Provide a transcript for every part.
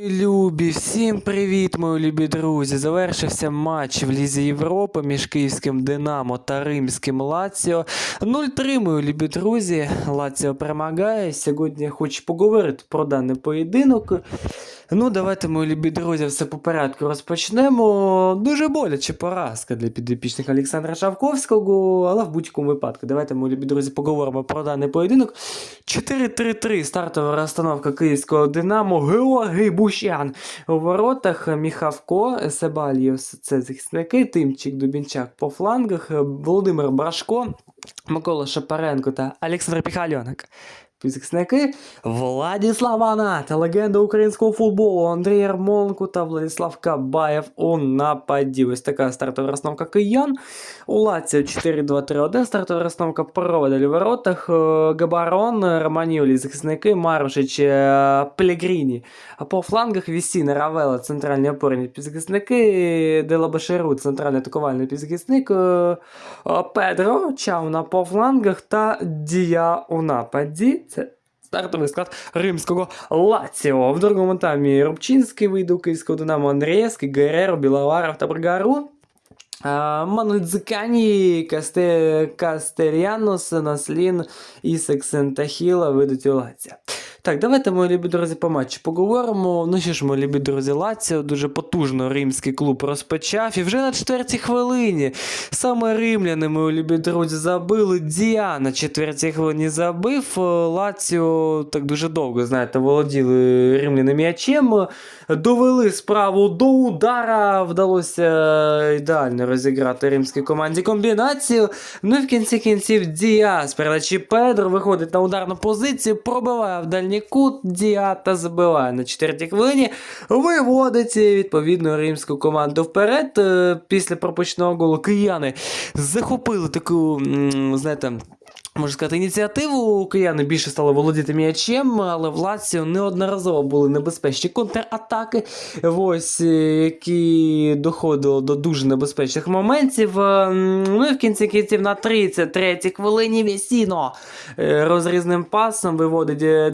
Любі, всім привіт, мої любі друзі! Завершився матч в Лізі Європи між київським Динамо та римським Лаціо. 0-3, мої любі друзі. Лаціо перемагає. Сьогодні я хочу поговорити про даний поєдинок. Ну, давайте, мої любі друзі, все по порядку розпочнемо. Дуже боляче поразка для підопічних Олександра Шавковського, але в будь-якому випадку. Давайте, мої любі друзі, поговоримо про даний поєдинок. 4-3-3 стартова розстановка київського Динамо. Георгій Бущан у воротах. Міхавко, Себаліос, це захисники, Тимчик Дубінчак по флангах, Володимир Брашко, Микола Шапаренко та Олександр Піхальонок. Захисники Владіслав Анат, легенда українського футболу, Андрій Ярмоленко та Владислав Кабаєв у нападі. Ось така стартова розстановка киян. У Лаціо 4-2-3-1, стартова розстановка проводель у воротах. е, Габарон, Романьолі, захисники, Марушич, е, Пелегріні. По флангах Вісіна, Равела, центральні опорні півзахисники, Делабашеру, центральний атакувальний півзахисник, е, е, Педро, Чауна по флангах та Дія у нападі. Це стартовий склад римського Лаціо. В другому таймі Рубчинський вийде у київського Динамо Андрієвський, Гереро, Біловаров та Бригару. Манудзикані, Касте, Кастеріанос, Наслін, і Сексентахіла видуть у Лаціо. Так, давайте, мої любі друзі, по матчу поговоримо. Ну що ж, мої любі друзі, Лаціо дуже потужно римський клуб розпочав. І вже на четвертій хвилині саме римляни, мої любі друзі, забили. Діа на четвертій хвилині забив. Е, Лаціо так дуже довго, знаєте, володіли римляни м'ячем. Довели справу до удара. Вдалося ідеально розіграти римській команді комбінацію. Ну і в кінці кінців Діа з передачі Педро виходить на ударну позицію, пробиває в дальній кут Діата забиває на четвертій хвилині. Виводить відповідно римську команду вперед. Е, Після пропущеного голу кияни захопили таку, знаєте. Можна сказати, ініціативу кияни більше стали володіти м'ячем, але в Лаціо неодноразово були небезпечні контратаки, ось, е, які доходили до дуже небезпечних моментів. Е, Ну і в кінці кінців на 33-й хвилині Вєсіно е, розрізним пасом виводить е,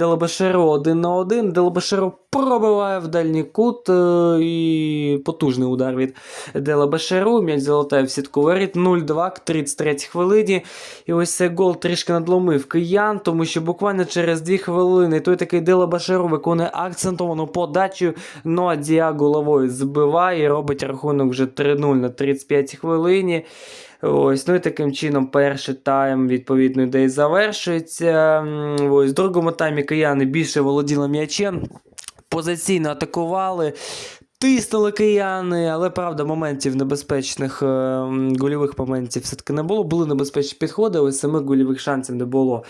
один на один. Делабешеро пробиває в дальній кут е, і потужний удар від Делабешеру. М'яч залетає в сітку воріт 0-2 к 33 хвилині. І ось цей гол трішки надломив киян, тому що буквально через 2 хвилини той такий Делабашеру виконує акцентовану подачу, ну а Діа головою збиває і робить рахунок вже 3-0 на 35 хвилині. Ось, ну і таким чином перший тайм, відповідно, йде і завершується. Ось, в другому таймі кияни більше володіли м'ячем, позиційно атакували. Тиснули кияни, але правда, моментів небезпечних е, гольових моментів все-таки не було. Були небезпечні підходи, але самих гольових шансів не було.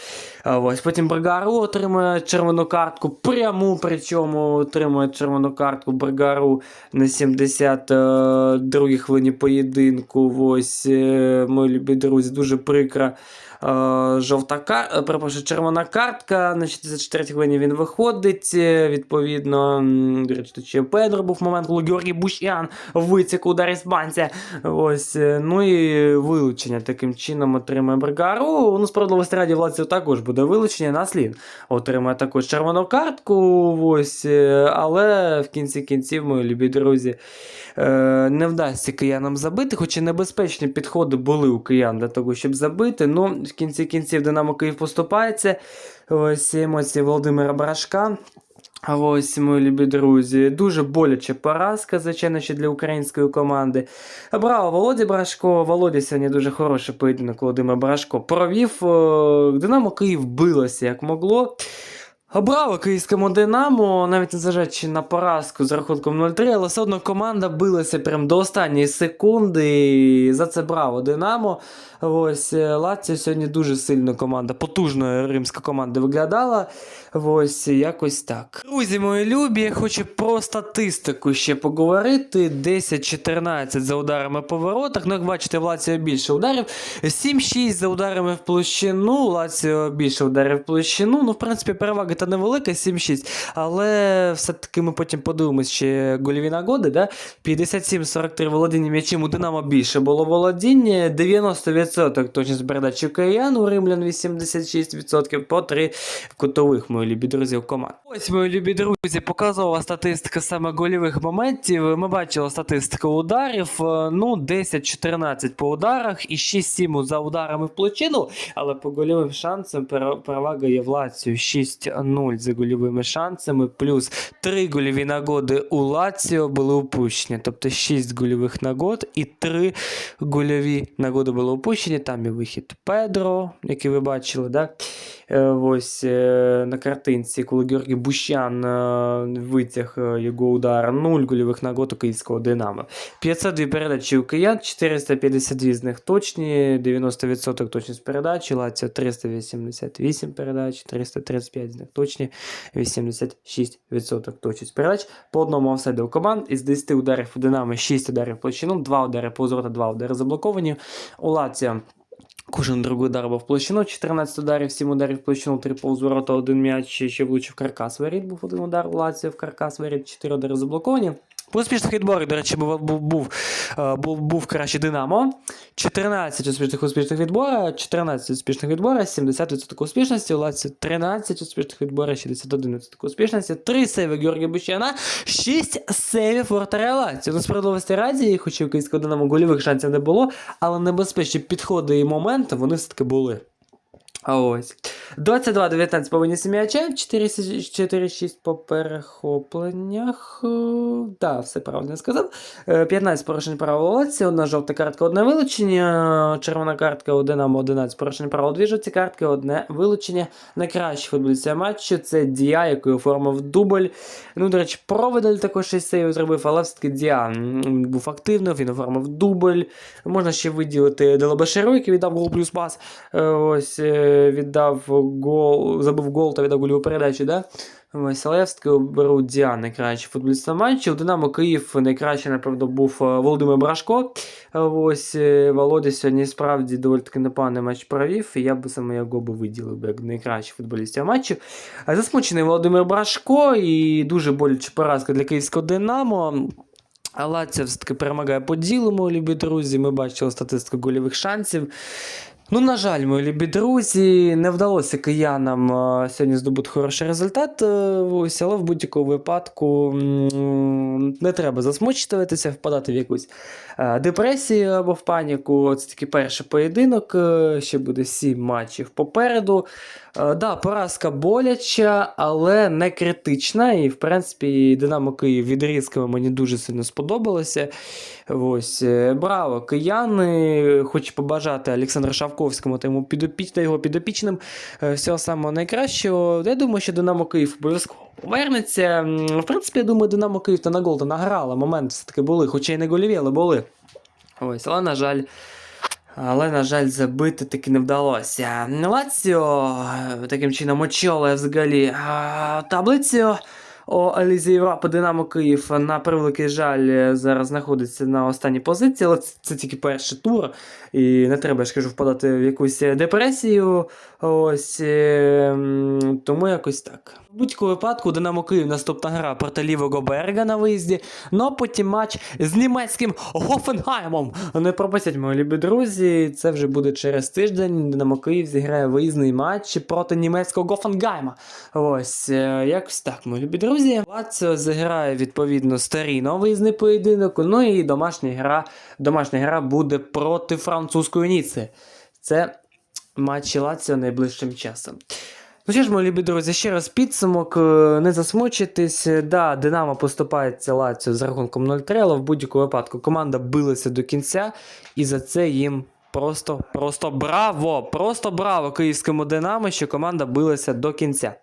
А, ось потім Брагару отримує червону картку, пряму, причому отримує червону картку Брагару на 72-й хвилині поєдинку. Ось е, мої любі друзі, дуже прикра. Е, Жовта кар... е, перепрошую, червона картка. На 64 хвилині він виходить. е, Відповідно, до речі, тут Педро був момент, коли Георгій Бущан витік удар іспанця. Ось, ну і вилучення таким чином отримує Бригару. Ну, справедливості раді Владців також буде вилучення. Наслін отримує також червону картку. Ось, але в кінці кінців, мої любі друзі, не вдасться киянам забити, хоча небезпечні підходи були у киян для того, щоб забити. Ну, в кінці кінців Динамо Київ поступається. Ось емоції Володимира Брашка. Ось, мої любі друзі, дуже боляче поразка, звичайно, ще для української команди. Браво, Володі Брашко. Володя сьогодні дуже хороший поєдинок Володимир Брашко провів. Е, Динамо Київ билося як могло. Браво київському Динамо, навіть незважаючи на поразку з рахунком 0-3, але все одно команда билася прям до останньої секунди. І за це браво Динамо. Ось е, Лаціо сьогодні дуже сильно команда, потужна римська команда виглядала. Ось якось так. Друзі мої любі, я хочу про статистику ще поговорити. 10-14 за ударами по воротах. Ну, як бачите, в Лаціо більше ударів. 7-6 за ударами в площину. Лаціо більше ударів в площину. Ну, в принципі, перевага та невелика, 7-6. Але все-таки ми потім подивимось ще гольові нагоди. Да? 57-43 володіння м'ячем у Динамо більше було володіння. 90% точність передачі киян, у римлян 86% по 3 в кутових, мої мої любі друзі, у команд. Ось, мої любі друзі, показова статистика саме гольових моментів. Ми бачили статистику ударів. е, Ну, 10-14 по ударах і 6-7 за ударами в площину. Але по гольовим шансам перевага є в Лаціо 6-0 за гольовими шансами, плюс 3 гольові нагоди у Лаціо були упущені. Тобто 6 гольових нагод і 3 гольові нагоди були упущені. Там і вихід Педро, який ви бачили, да? Е, Ось е, на картинці, коли Георгій Бущан е, витяг його удар, 0 гольових нагод у київського Динамо. 502 передачі у киян, 452 з них точні, 90% точність передачі, Лаціо 388 передач, 335 з них точні, 86% точність передач. По одному офсайду у команд. Із 10 ударів у Динамо 6 ударів площину, 2 удари по ворота, 2 удари заблоковані. У Лаціо Кожен другий удар був площину, 14 ударів, 7 ударів площину, 3 повз ворота, 1 м'яч, ще влучив каркас воріт, був один удар у Лаціо в каркас воріт, 4 удари заблоковані. Успішних відборах, до речі, був, був, був, е, був, був краще Динамо. 14 успішних успішних відбора, 14 успішних відбора, 70% успішності, у Лаціо 13 успішних відбора, 61% успішності, 3 сейви Георгія Бущана, 6 сейвів воротаря Лаціо. На справедливості раді, хоч і у київського Динамо гольових шансів не було, але небезпечні підходи і моменти вони все-таки були. Ось. 22-19 по винісі м'яча, 4-6 по перехопленнях. Так, да, все правильно сказав. Е, 15 порушень правил Лаці, одна жовта картка, одне вилучення, червона картка у Динамо 11 порушень правил, дві жовті картки, одне вилучення. Найкращий футболіст матчу це Дія, який оформив дубль. Ну, до речі, Проведель також 6 сейвів зробив, але все-таки Дія був активним, він оформив дубль. Можна ще виділити Делабешеру, який віддав гол плюс пас. Е, Ось е, віддав гол, забив гол та віддав гольову передачу, да? Ось, але беру Діан найкращий футболіст на матчі. У Динамо Київ найкраще, напевно, був е, Володимир Брашко. Ось е, Володя сьогодні справді доволі таки непоганий матч провів, і я би саме його би виділив як найкращий футболіст матчу. Засмучений Володимир Брашко і дуже болюча поразка для київського Динамо. А все-таки перемагає по ділу, мої любі друзі. Ми бачили статистику гольових шансів. Ну, на жаль, мої любі друзі, не вдалося киянам е, сьогодні здобути хороший результат. е, Ось, але в будь-якому випадку не треба засмучуватися, впадати в якусь е, депресію або в паніку. Це такий перший поєдинок. Ще буде сім матчів попереду. Да, поразка боляча, але не критична. І, в принципі, Динамо Київ відрізками мені дуже сильно сподобалося. Ось, браво, кияни. Хочу побажати Олександру Шавковському та підопіч, та його підопічним е, всього самого найкращого. Я думаю, що Динамо Київ обов'язково повернеться. В принципі, я думаю, Динамо Київ та на гол та награла. Моменти все-таки були, хоча й не гольові, але були. Ось, але, на жаль. Але, на жаль, забити таки не вдалося. Лаціо таким чином очолює взагалі таблицю. О Елізі Європи Динамо Київ на превеликий жаль е, зараз знаходиться на останній позиції, але це, це тільки перший тур. І не треба, я ж кажу, впадати в якусь е, депресію. Ось е, тому якось так. В будь-якому випадку Динамо Київ наступна гра проти лівого берега на виїзді. Ну а потім матч з німецьким Гофенгаймом. Не пропустять, мої любі друзі. Це вже буде через тиждень. Динамо Київ зіграє виїзний матч проти німецького Гофенгайма. Ось якось так, мої любі друзі. Лаціо зіграє відповідно старий виїзний поєдинок. Ну і домашня гра, домашня гра буде проти французької Ніци. Це матчі Лаціо найближчим часом. Ну що ж, мої любі друзі, ще раз підсумок, е, не засмучуйтесь. Е, Да, Динамо поступається Лаціо з рахунком 0-3, але в будь-якому випадку команда билася до кінця, і за це їм просто, просто браво! Просто браво київському Динамо, що команда билася до кінця.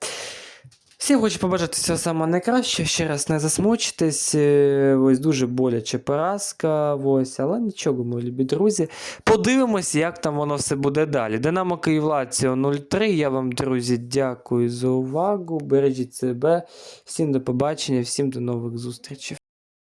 Всім хочу побажати всього самого найкращого, ще раз не засмучитесь. е, Ось дуже боляче поразка. Ось, але нічого, мої любі друзі. Подивимось, як там воно все буде далі. Динамо Київ Лаціо 0-3. Я вам, друзі, дякую за увагу. Бережіть себе. Всім до побачення, всім до нових зустрічей.